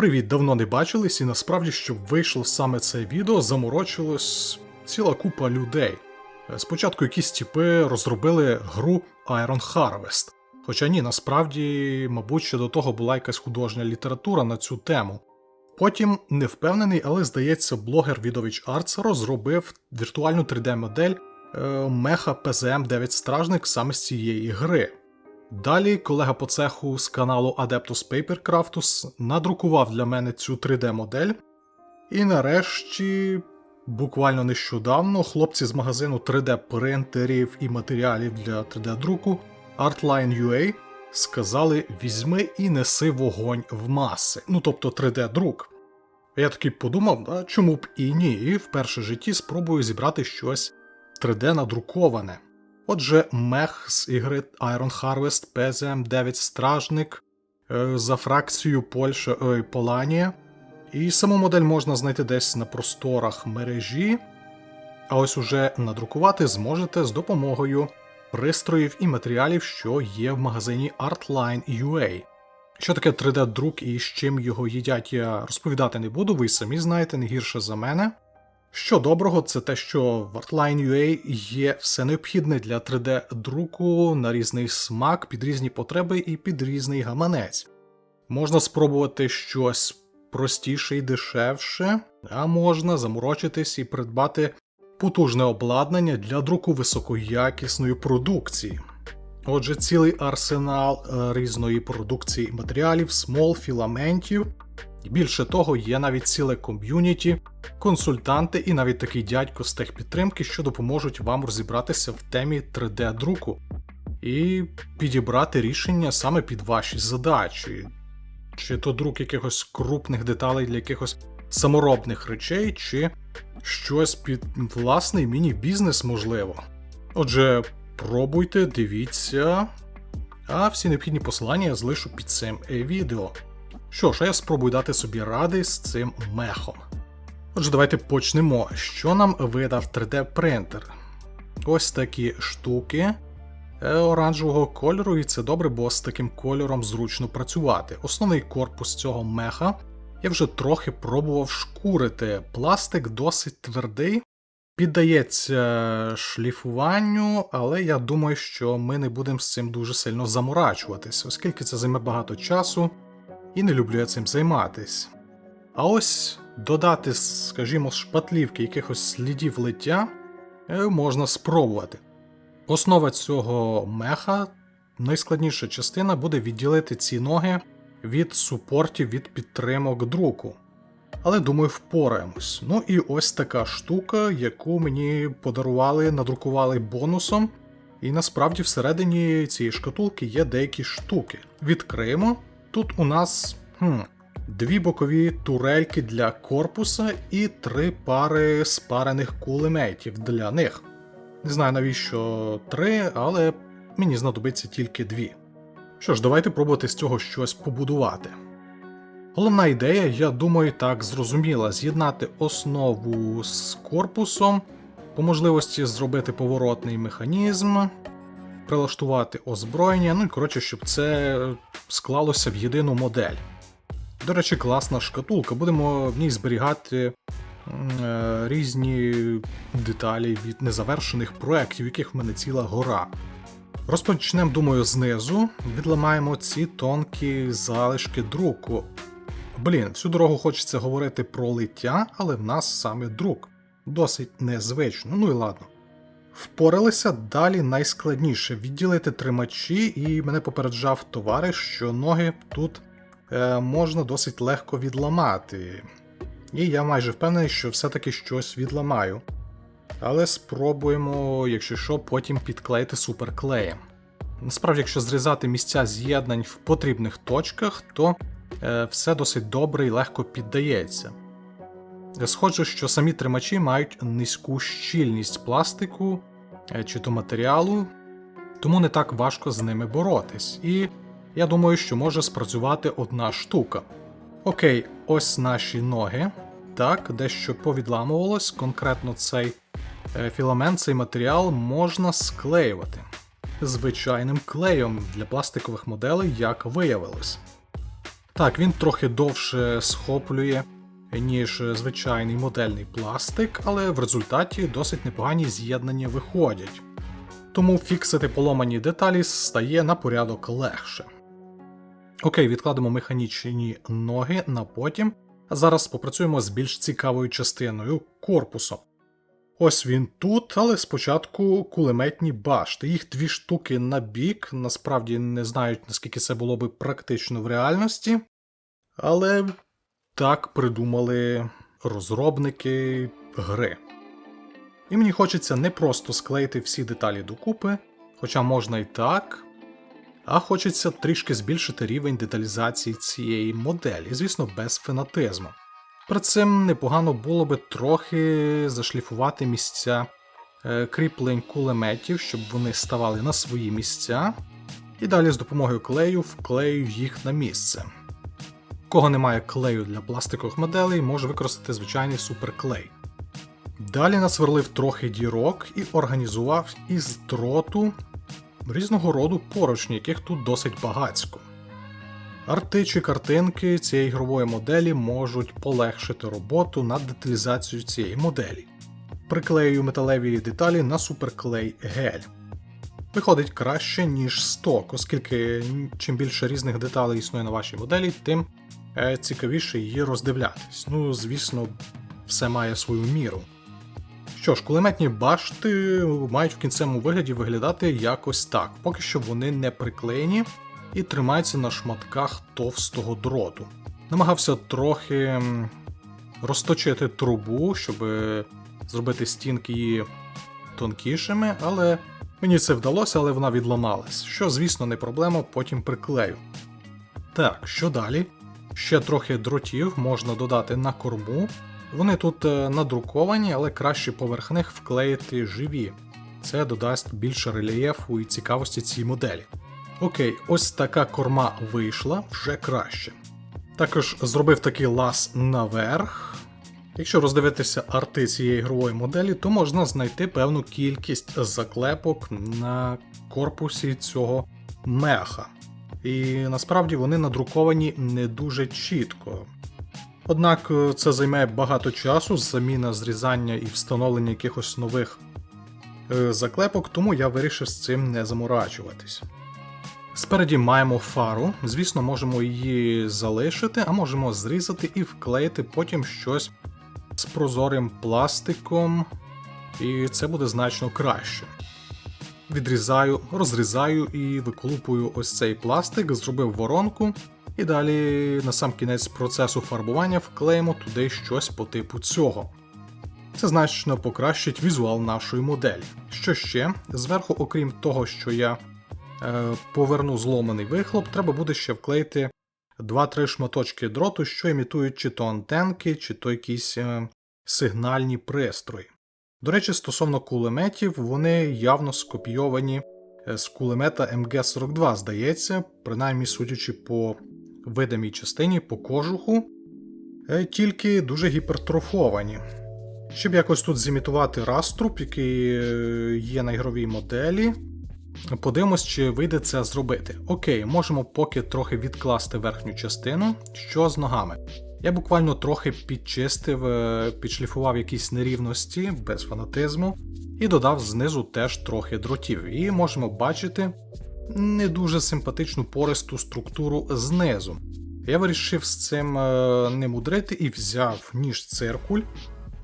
Привіт, давно не бачились, і насправді, щоб вийшло саме це відео, заморочилось ціла купа людей. Е, Спочатку якісь тіпи розробили гру Iron Harvest. Хоча ні, насправді, мабуть, ще до того була якась художня література на цю тему. Потім, не впевнений, але здається, блогер Відович Arts розробив віртуальну 3D-модель е, меха PZM 9 Стражник саме з цієї гри. Далі колега по цеху з каналу Adeptus Papercraftus надрукував для мене цю 3D-модель. І нарешті, буквально нещодавно, хлопці з магазину 3D-принтерів і матеріалів для 3D-друку Artline.ua сказали: візьми і неси вогонь в маси. Ну тобто 3D-друк. Я такий подумав, а чому б і ні, і в житті спробую зібрати щось 3D надруковане. Отже, мех з ігри Iron Harvest PZM 9 Стражник е, за фракцією Польща ой, Поланія. І саму модель можна знайти десь на просторах мережі. А ось уже надрукувати зможете з допомогою пристроїв і матеріалів, що є в магазині Artline.ua. Що таке 3D-друк і з чим його їдять, я розповідати не буду, ви самі знаєте не гірше за мене. Що доброго, це те, що в Artline.ua є все необхідне для 3D-друку на різний смак, під різні потреби і під різний гаманець. Можна спробувати щось простіше і дешевше, а можна заморочитись і придбати потужне обладнання для друку високоякісної продукції. Отже, цілий арсенал е, різної продукції матеріалів, смол, філаментів. Більше того, є навіть ціле ком'юніті, консультанти і навіть такий дядько з техпідтримки, що допоможуть вам розібратися в темі 3D-друку і підібрати рішення саме під ваші задачі. Чи то друк якихось крупних деталей для якихось саморобних речей, чи щось під власний міні-бізнес, можливо. Отже, пробуйте, дивіться. А всі необхідні посилання я залишу під цим відео. Що ж, а я спробую дати собі ради з цим мехом. Отже, давайте почнемо. Що нам видав 3D-принтер? Ось такі штуки е, оранжевого кольору, і це добре, бо з таким кольором зручно працювати. Основний корпус цього меха я вже трохи пробував шкурити. Пластик досить твердий, піддається шліфуванню, але я думаю, що ми не будемо з цим дуже сильно заморачуватись, оскільки це займе багато часу, і не люблю я цим займатись. А ось додати, скажімо, шпатлівки якихось слідів лиття е, можна спробувати. Основа цього меха, найскладніша частина буде відділити ці ноги від супортів від підтримок друку. Але думаю, впораємось. Ну і ось така штука, яку мені подарували, надрукували бонусом. І насправді всередині цієї шкатулки є деякі штуки. Відкриємо. Тут у нас хм, дві бокові турельки для корпуса і три пари спарених кулеметів для них. Не знаю навіщо три, але мені знадобиться тільки дві. Що ж, давайте пробувати з цього щось побудувати. Головна ідея, я думаю, так зрозуміла: з'єднати основу з корпусом, по можливості зробити поворотний механізм, прилаштувати озброєння, ну і коротше, щоб це склалося в єдину модель. До речі, класна шкатулка. Будемо в ній зберігати е, різні деталі від незавершених проєктів, яких в мене ціла гора. Розпочнемо, думаю, знизу. Відламаємо ці тонкі залишки друку. Блін, всю дорогу хочеться говорити про лиття, але в нас саме друк. Досить незвично, ну і ладно. Впоралися далі найскладніше відділити тримачі, і мене попереджав товариш, що ноги тут е, можна досить легко відламати. І я майже впевнений, що все-таки щось відламаю. Але спробуємо, якщо що, потім підклеїти суперклеєм. Насправді, якщо зрізати місця з'єднань в потрібних точках, то е, все досить добре і легко піддається. Схоже, що самі тримачі мають низьку щільність пластику чи то матеріалу, тому не так важко з ними боротись. І я думаю, що може спрацювати одна штука. Окей, ось наші ноги. Так, дещо повідламувалось, конкретно цей е, філамент, цей матеріал можна склеювати звичайним клеєм для пластикових моделей, як виявилось. Так, він трохи довше схоплює, ніж звичайний модельний пластик, але в результаті досить непогані з'єднання виходять. Тому фіксити поломані деталі стає на порядок легше. Окей, відкладемо механічні ноги на потім. А зараз попрацюємо з більш цікавою частиною корпусу. Ось він тут, але спочатку кулеметні башти. Їх дві штуки на бік. Насправді не знають, наскільки це було би практично в реальності. Але так придумали розробники гри. І мені хочеться не просто склеїти всі деталі докупи, хоча можна і так. А хочеться трішки збільшити рівень деталізації цієї моделі, звісно, без фанатизму. При цим непогано було би трохи зашліфувати місця е, кріплень кулеметів, щоб вони ставали на свої місця, і далі з допомогою клею вклею їх на місце. Кого немає клею для пластикових моделей, може використати звичайний суперклей. Далі насверлив трохи дірок і організував із дроту різного роду поручні, яких тут досить багацько. Арти чи картинки цієї ігрової моделі можуть полегшити роботу над деталізацією цієї моделі. Приклею металеві деталі на суперклей гель. Виходить краще, ніж сток, оскільки чим більше різних деталей існує на вашій моделі, тим цікавіше її роздивлятись. Ну, звісно, все має свою міру. Що ж, кулеметні башти мають в кінцевому вигляді виглядати якось так, поки що вони не приклеєні і тримаються на шматках товстого дроту. Намагався трохи розточити трубу, щоб зробити стінки її тонкішими, але мені це вдалося, але вона відламалась, що, звісно, не проблема, потім приклею. Так, що далі? Ще трохи дротів можна додати на корму. Вони тут е, надруковані, але краще поверх них вклеїти живі. Це додасть більше рельєфу і цікавості цій моделі. Окей, ось така корма вийшла вже краще. Також зробив такий лаз наверх. Якщо роздивитися арти цієї ігрової моделі, то можна знайти певну кількість заклепок на корпусі цього меха. І насправді вони надруковані не дуже чітко. Однак е, це займе багато часу, заміна зрізання і встановлення якихось нових е, заклепок, тому я вирішив з цим не заморачуватись. Спереді маємо фару, звісно, можемо її залишити, а можемо зрізати і вклеїти потім щось з прозорим пластиком, і це буде значно краще. Відрізаю, розрізаю і виколупую ось цей пластик, зробив воронку, і далі на сам кінець процесу фарбування вклеїмо туди щось по типу цього. Це значно покращить візуал нашої моделі. Що ще? Зверху, окрім того, що я е, поверну зломаний вихлоп, треба буде ще вклеїти 2-3 шматочки дроту, що імітують чи то антенки, чи то якісь е, сигнальні пристрої. До речі, стосовно кулеметів, вони явно скопійовані е, з кулемета МГ-42, здається, принаймні судячи по видимій частині, по кожуху, е, тільки дуже гіпертрофовані. Щоб якось тут зімітувати раструб, який е, є на ігровій моделі, подивимось, чи вийде це зробити. Окей, можемо поки трохи відкласти верхню частину, що з ногами. Я буквально трохи підчистив, е, підшліфував якісь нерівності без фанатизму і додав знизу теж трохи дротів. І можемо бачити не дуже симпатичну пористу структуру знизу. Я вирішив з цим е, не мудрити і взяв ніж циркуль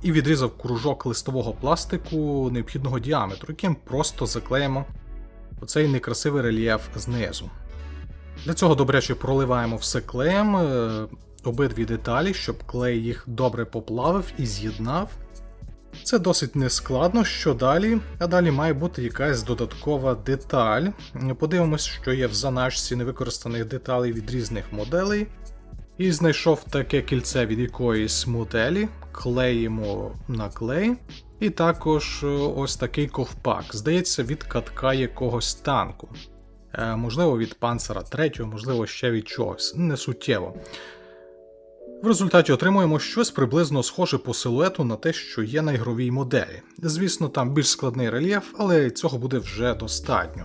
і відрізав кружок листового пластику необхідного діаметру, яким просто заклеїмо оцей некрасивий рельєф знизу. Для цього добряче проливаємо все клеєм, е, обидві деталі, щоб клей їх добре поплавив і з'єднав. Це досить нескладно, що далі, а далі має бути якась додаткова деталь. Подивимось, що є в заначці невикористаних деталей від різних моделей. І знайшов таке кільце від якоїсь моделі, клеїмо на клей. І також е, ось такий ковпак, здається, від катка якогось танку. Е, можливо, від панцера 3, можливо, ще від чогось. Не суттєво. В результаті отримуємо щось приблизно схоже по силуету на те, що є на ігровій моделі. Звісно, там більш складний рельєф, але цього буде вже достатньо.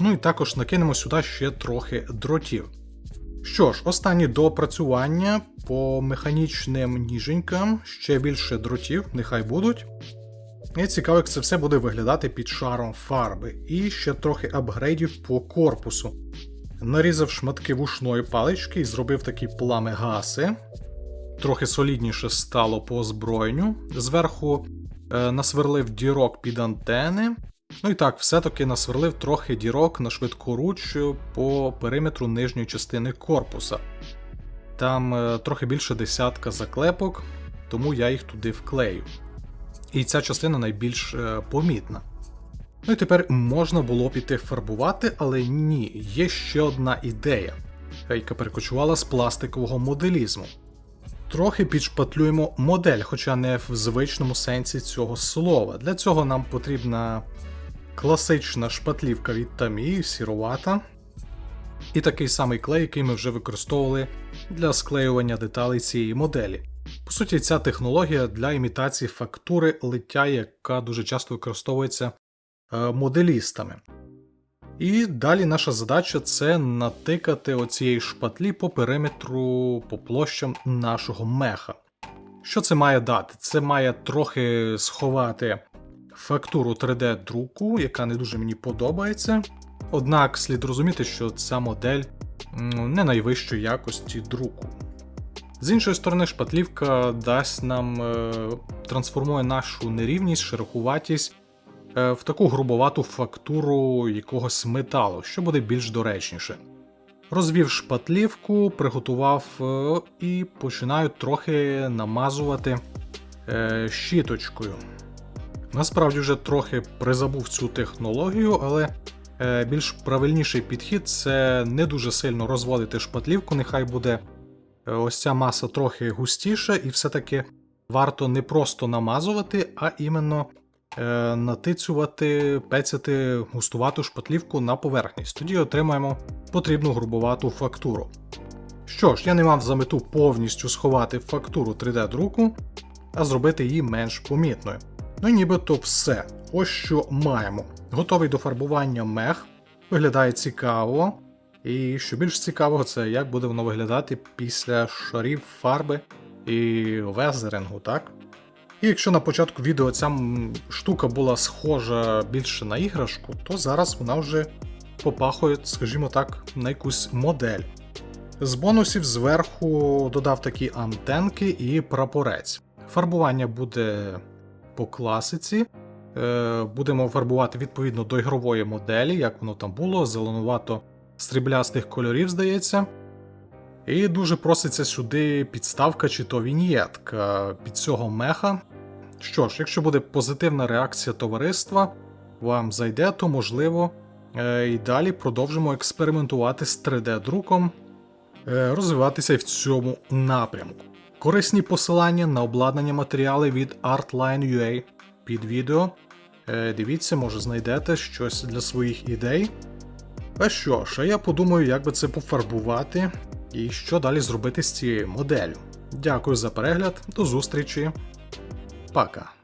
Ну і також накинемо сюди ще трохи дротів. Що ж, останні доопрацювання по механічним ніженькам, ще більше дротів, нехай будуть. І цікаво, як це все буде виглядати під шаром фарби. І ще трохи апгрейдів по корпусу. Нарізав шматки вушної палички і зробив такі плами гаси. Трохи солідніше стало по озброєнню. Зверху е, насверлив дірок під антени. Ну і так, все-таки насверлив трохи дірок на швидкоруч по периметру нижньої частини корпуса. Там е, трохи більше десятка заклепок, тому я їх туди вклею. І ця частина найбільш е, помітна. Ну і тепер можна було піти фарбувати, але ні, є ще одна ідея, яка перекочувала з пластикового моделізму. Трохи підшпатлюємо модель, хоча не в звичному сенсі цього слова. Для цього нам потрібна класична шпатлівка від Tamiya, сірувата. І такий самий клей, який ми вже використовували для склеювання деталей цієї моделі. По суті, ця технологія для імітації фактури лиття, яка дуже часто використовується моделістами. І далі наша задача це натикати оцієї шпатлі по периметру, по площам нашого меха. Що це має дати? Це має трохи сховати фактуру 3D-друку, яка не дуже мені подобається. Однак слід розуміти, що ця модель не найвищої якості друку. З іншої сторони, шпатлівка дасть нам е, трансформує нашу нерівність, шерохуватість е, в таку грубовату фактуру якогось металу, що буде більш доречніше. Розвів шпатлівку, приготував е, і починаю трохи намазувати е, щіточкою. Насправді вже трохи призабув цю технологію, але е, більш правильніший підхід це не дуже сильно розводити шпатлівку, нехай буде е, ось ця маса трохи густіша, і все-таки варто не просто намазувати, а іменно е, натицювати, пецяти густувату шпатлівку на поверхність. Тоді отримаємо потрібну грубовату фактуру. Що ж, я не мав за мету повністю сховати фактуру 3D-друку, а зробити її менш помітною. Ну нібито все. Ось що маємо. Готовий до фарбування мех. Виглядає цікаво. І що більш цікавого, це як буде воно виглядати після шарів фарби і везерингу, так? І якщо на початку відео ця штука була схожа більше на іграшку, то зараз вона вже попахує, скажімо так, на якусь модель. З бонусів зверху додав такі антенки і прапорець. Фарбування буде по класиці. Е, Будемо фарбувати відповідно до ігрової моделі, як воно там було, зеленувато стріблястих кольорів, здається. І дуже проситься сюди підставка чи то віньєтка під цього меха. Що ж, якщо буде позитивна реакція товариства, вам зайде, то можливо е, і далі продовжимо експериментувати з 3D-друком, е, розвиватися в цьому напрямку. Корисні посилання на обладнання матеріали від Artline.ua під відео. Е, Дивіться, може знайдете щось для своїх ідей. А що ж, а я подумаю, як би це пофарбувати і що далі зробити з цією моделлю. Дякую за перегляд, до зустрічі. Пока.